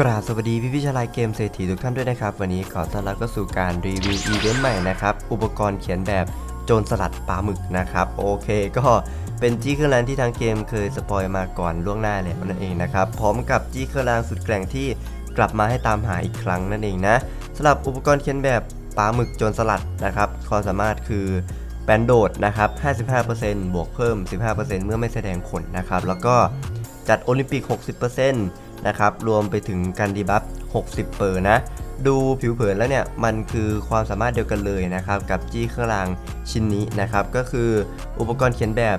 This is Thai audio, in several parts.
กราบสวัสดีพี่พี่ๆชาลน์เกมเศรษฐีทุกท่านด้วยนะครับ วันนี้ขอต้อนรับเข้าสู่การรีวิวอีเวนต์ใหม่นะครับ อุปกรณ์เขียนแบบโจรสลัดปลาหมึกนะครับ โอเคก็เป็นจี้เครื่องรางที่ทางเกมเคยสปอยมาก่อนล่วงหน้าแล้วนั่นเองนะครับ พร้อมกับจี้เครื่องรางสุดแกร่งที่กลับมาให้ตามหาอีกครั้งนั่นเองนะสำหรับอุปกรณ์เขียนแบบปลาหมึกโจรสลัดนะครับความสามารถคือแบนโดดนะครับ 55%บวกเพิ่ม 15%เมื่อไม่แสดงผลนะครับแล้วก็จัดโอลิมปิก 60% นะครับ รวมไปถึงการดีบัฟ 60 เปอร์นะ ดูผิวเผินแล้วเนี่ย มันคือความสามารถเดียวกันเลยนะครับ กับจี้เครื่องรางชิ้นนี้นะครับ ก็คืออุปกรณ์เขียนแบบ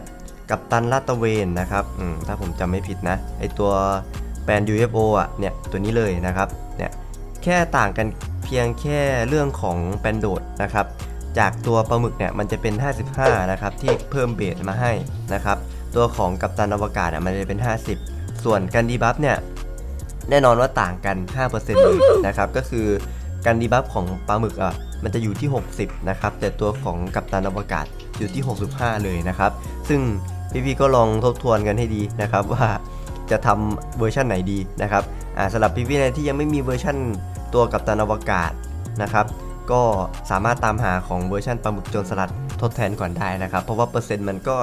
กับตันลาตะเวนนะครับถ้าผมจำไม่ผิดนะ ไอตัวแบรนด์ UFO อะ เนี่ย ตัวนี้เลยนะครับ เนี่ย แค่ต่างกันเพียงแค่เรื่องของแปนโดดนะครับ จากตัวปลาหมึกเนี่ย มันจะเป็น 55 นะครับ ที่เพิ่มเบสมาให้นะครับ ตัวของกัปตันอวกาศอะมันจะเป็น 50 ส่วนการดีบัฟเนี่ย แน่นอนว่าต่างกัน 5%เลยนะครับก็คือการดีบัฟของปลาหมึกอะมันจะอยู่ที่ 60 นะครับ แต่ตัวของกัปตันอวกาศอยู่ที่ 65 เลยนะครับ ซึ่งพี่ๆก็ลองทบทวนกันให้ดีนะครับว่าจะทำเวอร์ชันไหนดีนะครับอ่าสำหรับพี่ๆในที่ยังไม่มีเวอร์ชันตัวกัปตันอวกาศนะครับ ก็สามารถตามหาของเวอร์ชันปลาหมึกโจรสลัดทดแทนก่อนได้นะครับ เพราะว่าเปอร์เซ็นต์มันก็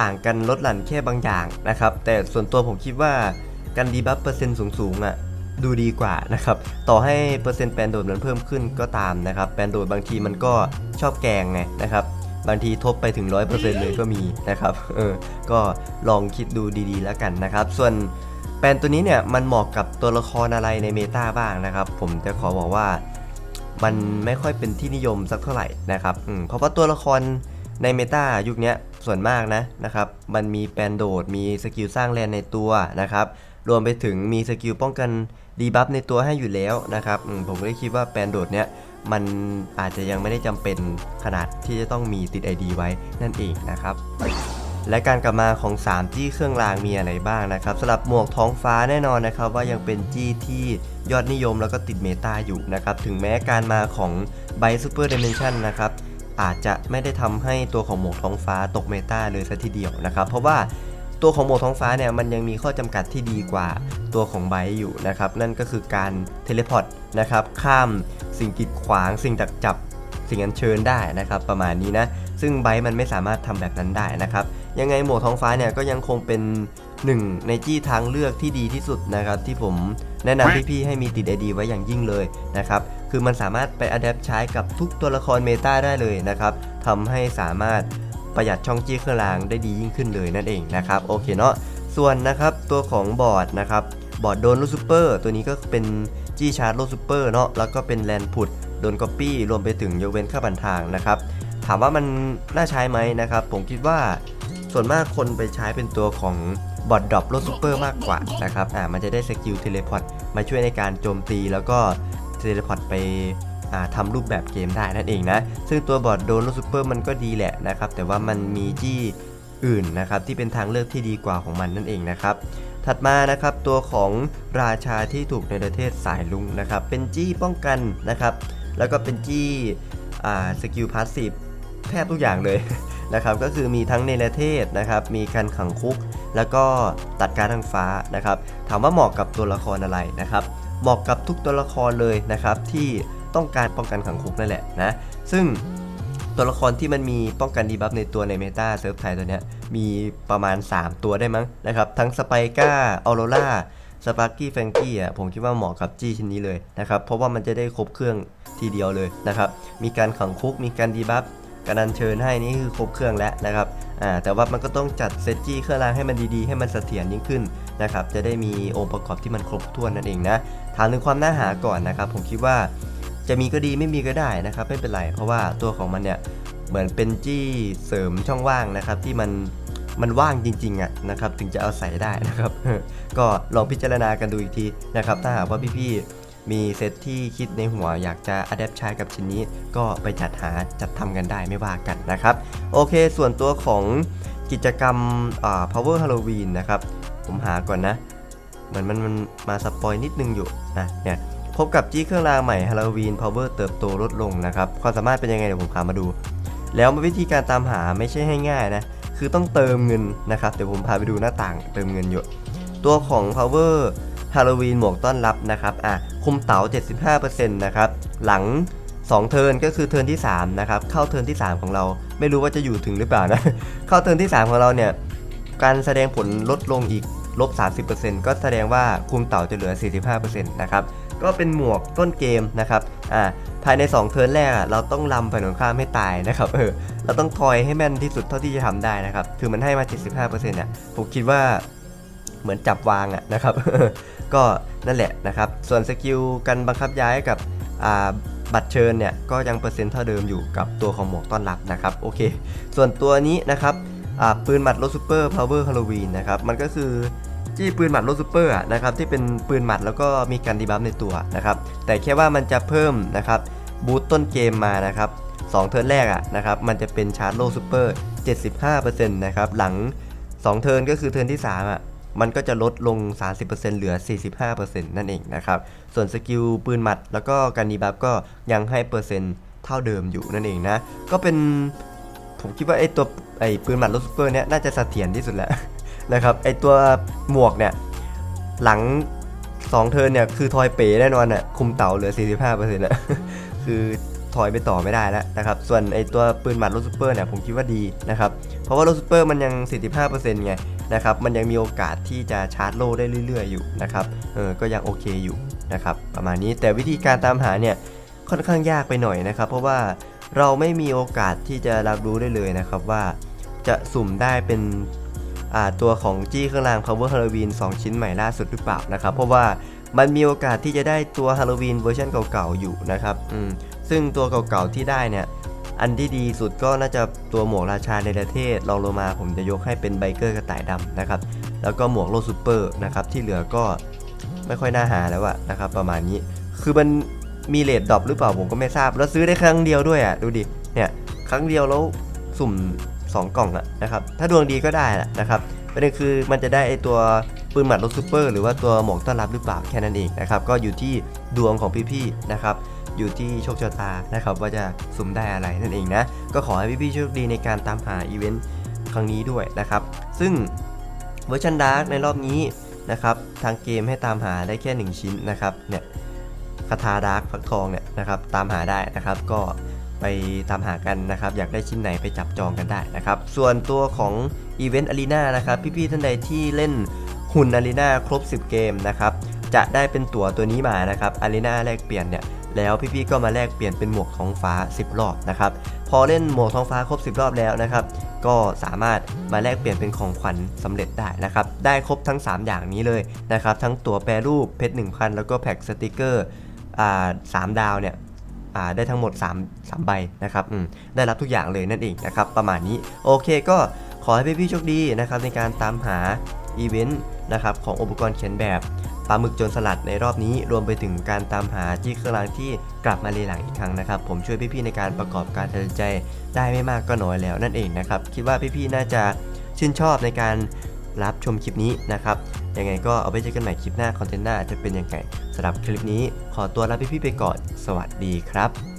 ต่างกันลดหลั่นแค่บางอย่างนะครับ แต่ส่วนตัวผมคิดว่า การดีบัฟเปอร์เซ็นต์สูงๆอะดูดีกว่านะครับ ต่อให้เปอร์เซ็นต์แปลนโดดมันเพิ่มขึ้นก็ตามนะครับแปลนโดดบางทีมันก็ชอบแกงไงนะครับ บางทีทบไปถึง 100%เลยก็มีนะครับ เออ ก็ลองคิดดูดีๆ แล้วกันนะครับ ส่วนแปลนตัวนี้เนี่ยมันเหมาะกับตัวละครอะไรในเมตาบ้างนะครับ ผมจะขอบอกว่ามันไม่ค่อยเป็นที่นิยมสักเท่าไหร่นะครับเพราะว่าตัวละครในเมตายุคนี้ส่วนมากนะนะครับ มันมีแปลนโดด มีสกิลสร้างแลนในตัวนะครับ รวมไปถึงมีสกิลป้องกันดีบัฟในตัวให้อยู่แล้วนะครับผมก็เลยคิดว่าแปนโดดเนี้ยมันอาจจะยังไม่ได้จำเป็นขนาดที่จะต้องมีติด ID ไว้นั่นเองนะครับ และการกลับมาของ 3 จี้เครื่องรางมีอะไรบ้างนะครับสำหรับหมวกท้องฟ้าแน่นอนนะครับ ว่ายังเป็นจี้ที่ยอดนิยมแล้วก็ติดเมตาอยู่นะครับ ถึงแม้การมาของไบซูเปอร์เดเมนชันนะครับอาจจะไม่ได้ทำให้ตัวของหมวกท้องฟ้าตกเมตาเลยซะทีเดียวนะครับ เพราะว่า ตัวของหมวกท้องฟ้าเนี่ยมันยังมีข้อจำกัดที่ดีกว่าตัวของไบอยู่นะครับ นั่นก็คือการเทเลพอร์ตนะครับ ข้ามสิ่งกีดขวาง สิ่งดักจับสิ่งอัญเชิญได้นะครับประมาณนี้นะ ซึ่งไบต์มันไม่สามารถทำแบบนั้นได้นะครับ ยังไงหมวกท้องฟ้าเนี่ยก็ยังคงเป็นหนึ่งในจี้ทางเลือกที่ดีที่สุดนะครับที่ผมแนะนำพี่ๆให้มีติดไอดีไว้อย่างยิ่งเลยนะครับ คือมันสามารถไปอัดแอปใช้กับทุกตัวละครเมตาได้เลยนะครับทำให้สามารถ ประหยัดช่องจี้เครื่องรางได้ดียิ่งขึ้นเลยนั่นเองนะครับโอเคเนาะส่วนนะครับตัวของบอร์ดนะครับบอร์ดโดนลูกซูเปอร์ตัวนี้ก็เป็นจี้ชาร์จโลซูเปอร์เนาะแล้วก็เป็นแลนพุดโดนก๊อปปี้รวมไปถึงยกเว้นค่าบันทางนะครับถามว่ามันน่าใช้ไหมนะครับผมคิดว่าส่วนมากคนไปใช้เป็นตัวของบอทดรอปโลซูเปอร์มากกว่านะครับ อ่า มันจะได้สกิลเทเลพอร์ตมาช่วยในการโจมตีแล้วก็เทเลพอร์ตไป อ่าทำรูปแบบเกมได้นั่นเองนะ ซึ่งตัวบอทโดนโลซูเปอร์มันก็ดีแหละนะครับ แต่ว่ามันมีจี้อื่นนะครับที่เป็นทางเลือกที่ดีกว่าของมันนั่นเองนะครับ ถัดมานะครับตัวของราชาที่ถูกในประเทศสายลุงนะครับ เป็นจี้ป้องกันนะครับ แล้วก็เป็นจี้สกิลพาสซีฟแทบทุกอย่างเลยนะครับ ก็คือมีทั้งในประเทศนะครับ มีการขังคุก แล้วก็ตัดการทางฟ้านะครับ ถามว่าเหมาะกับตัวละครอะไรนะครับ เหมาะกับทุกตัวละครเลยนะครับที่ ต้องการป้องกันขังคุกนั่นแหละนะ ซึ่งตัวละครที่มันมีป้องกันดีบัฟในตัวในเมตาเซิร์ฟไทยตัวเนี้ยมีประมาณ 3 ตัวได้มั้งนะครับ ทั้งสไปก้าออโรล่าสปาร์กี้แฟงกี้อะผมคิดว่าเหมาะกับจี้ชิ้นนี้เลยนะครับ เพราะว่ามันจะได้ครบเครื่องทีเดียวเลยนะครับ มีการขังคุกมีการดีบัฟการอัญเชิญให้นี่คือครบเครื่องแล้วนะครับอ่าแต่ว่ามันก็ต้องจัดเซตจี้เครื่องรางให้มันดีๆ ให้มันเสถียรยิ่งขึ้นนะครับจะได้มีองค์ประกอบที่มันครบถ้วนนั่นเองนะถามถึงความน่าหาก่อนนะครับ ผมคิดว่า จะมีก็ดีไม่มีก็ได้นะครับไม่เป็นไร เพราะว่าตัวของมันเนี่ยเหมือนเป็นจี้เสริมช่องว่างนะครับที่มันมันว่างจริงๆอะนะครับถึงจะเอาใส่ได้นะครับ ก็ลองพิจารณากันดูอีกทีนะครับ ถ้าหากว่าพี่ๆมีเซตที่คิดในหัวอยากจะอัดแอปใช้กับชิ้นนี้ ก็ไปจัดหาจัดทำกันได้ไม่ว่ากันนะครับ โอเค ส่วนตัวของกิจกรรมอ่า power halloween นะครับ ผมหาก่อนนะ เหมือนมันมันมาสปอยนิดนึงอยู่นะเนี่ย พบกับจี้เครื่องรางใหม่ฮาโลวีนพาวเวอร์เติบโตลดลงนะครับความสามารถเป็นยังไงเดี๋ยวผมพามาดู แล้ววิธีการตามหาไม่ใช่ให้ง่ายนะ คือต้องเติมเงินนะครับ เดี๋ยวผมพาไปดูหน้าต่างเติมเงินอยู่ตัวของ power ฮาโลวีนหมวกต้อนรับนะครับอะคุมเต๋า 75%นะครับหลัง 2 เทิร์นก็คือเทิร์นที่3นะครับเข้าเทิร์นที่ 3 ของเรา ไม่รู้ว่าจะอยู่ถึงหรือเปล่านะเข้าเทิร์นที่ 3 ของเราเนี่ยการแสดงผลลดลงอีกลบ 30%ก็แสดงว่าคุมเต่าจะเหลือ 45%นะครับ ก็เป็นหมวกต้นเกมนะครับอ่าภายใน 2 เทิร์นแรกอะเราต้องลำฝ่ายตรงข้ามให้ตายนะครับเออเราต้องทอยให้แม่นที่สุดเท่าที่จะทำได้นะครับคือมันให้มา 75%อะผมคิดว่าเหมือนจับวางอะนะครับ ก็นั่นแหละนะครับ ส่วนสกิลการบังคับย้ายกับอ่าบัตรเชิญเนี่ยก็ยังเปอร์เซ็นต์เท่าเดิมอยู่กับตัวของหมวกต้อนรับนะครับโอเค ส่วนตัวนี้นะครับอ่าปืนหมัดรถซูเปอร์พาวเวอร์ฮาโลวีนนะครับมันก็คือ จี้ปืนหมัดรถซูเปอร์นะครับที่เป็นปืนหมัดแล้วก็มีการดีบัฟในตัวนะครับแต่แค่ว่ามันจะเพิ่มนะครับบูตต้นเกมมานะครับ2เทิร์นแรกอะนะครับมันจะเป็นชาร์จโลซูเปอร์ 75%นะครับหลัง 2 เทิร์นก็คือเทิร์นที่3อะมันก็จะลดลง 30%เหลือ 45%นั่นเองนะครับส่วนสกิลปืนหมัด แล้วก็การดีบัฟก็ยังให้เปอร์เซ็นต์เท่าเดิมอยู่นั่นเองนะก็เป็นผมคิดว่าไอตัวไอปืนหมัดรถซูเปอร์เนี่ยน่าจะเสถียรที่สุดแล้ว นะครับไอตัวหมวกเนี่ยหลัง 2 เทิร์นเนี่ยคือทอยเป๋แน่นอนอะคุมเต่าเหลือ 45%อะคือทอยไปต่อไม่ได้แล้วนะครับ ส่วนไอตัวปืนหมัดรถซูเปอร์เนี่ยผมคิดว่าดีนะครับ เพราะว่ารถซูเปอร์มันยัง 45%ไงนะครับ มันยังมีโอกาสที่จะชาร์จโลได้เรื่อย ๆ อยู่นะครับ เออ ก็ยังโอเคอยู่นะครับ ประมาณนี้ แต่วิธีการตามหาเนี่ยค่อนข้างยากไปหน่อยนะครับ เพราะว่าเราไม่มีโอกาสที่จะรับรู้ได้เลยนะครับว่าจะสุ่มได้เป็น ตัวของจี้เครื่องราง Power Halloween 2 ชิ้นใหม่ล่าสุดหรือเปล่านะครับ เพราะว่ามันมีโอกาสที่จะได้ตัว Halloween เวอร์ชันเก่าๆอยู่นะครับอืมซึ่งตัวเก่าๆที่ได้เนี่ย อันที่ดีสุดก็น่าจะตัวหมวกราชาในประเทศลองลงมาผมจะยกให้เป็นไบเกอร์กระต่ายดำนะครับ แล้วก็หมวกโลซูเปอร์นะครับ ที่เหลือก็ไม่ค่อยน่าหาแล้วอะนะครับ ประมาณนี้ คือมันมีเลทดรอปหรือเปล่าผมก็ไม่ทราบ แล้วซื้อได้ครั้งเดียวด้วยอะดูดิ เนี่ย ครั้งเดียวแล้วสุ่ม 2 กล่องอะนะครับ ถ้าดวงดีก็ได้แหละนะครับประเด็นคือมันจะได้ไอตัวปืนหมัดรถซูเปอร์หรือว่าตัวหมวกต้อนรับหรือเปล่าแค่นั้นเองนะครับ ก็อยู่ที่ดวงของพี่ๆนะครับ อยู่ที่โชคชะตานะครับ ว่าจะสุ่มได้อะไรนั่นเองนะ ก็ขอให้พี่ๆโชคดีในการตามหาอีเวนต์ครั้งนี้ด้วยนะครับ ซึ่งเวอร์ชันดาร์กในรอบนี้นะครับ ทางเกมให้ตามหาได้แค่ 1 ชิ้นนะครับ เนี่ยคาถาดาร์กฟักทองเนี่ยนะครับ ตามหาได้นะครับ ก็ ไปตามหากันนะครับ อยากได้ชิ้นไหนไปจับจองกันได้นะครับ ส่วนตัวของ Event Arena นะครับ พี่ๆท่านใดที่เล่นหุ่น Arena ครบ 10 เกมนะครับ จะได้เป็นตั๋วตัวนี้มานะครับ Arena แลกเปลี่ยนเนี่ยแล้วพี่ๆก็มาแลกเปลี่ยนเป็นหมวกท้องฟ้า 10 รอบนะครับ พอเล่นหมวกท้องฟ้าครบ 10 รอบแล้วนะครับ ก็สามารถมาแลกเปลี่ยนเป็นของขวัญสำเร็จได้นะครับ ได้ครบทั้ง 3 อย่างนี้เลยนะครับ ทั้งตั๋วแปรรูปเพชร 1,000 แล้วก็แพ็กสติกเกอร์อ่าสามดาวเนี่ย ได้ทั้งหมด 3 3 ใบนะครับได้รับทุกอย่างเลยนั่นเองนะครับประมาณนี้โอเคก็ขอให้พี่ๆโชคดีนะครับในการตามหาอีเวนต์นะครับของอุปกรณ์เขียนแบบปลาหมึกโจรสลัดในรอบนี้รวมไปถึงการตามหาจี้เครื่องรางที่กลับมาเลหลังอีกครั้งนะครับ ผมช่วยพี่ๆในการประกอบการตัดสินใจได้ไม่มากก็น้อยแล้วนั่นเองนะครับ คิดว่าพี่ๆน่าจะชื่นชอบในการรับชมคลิปนี้นะครับ ยังไงก็เอาไว้เจอกันใหม่คลิปหน้าคอนเทนต์หน้าจะเป็นยังไงสำหรับคลิปนี้ขอตัวลาพี่ๆไปก่อน สวัสดีครับ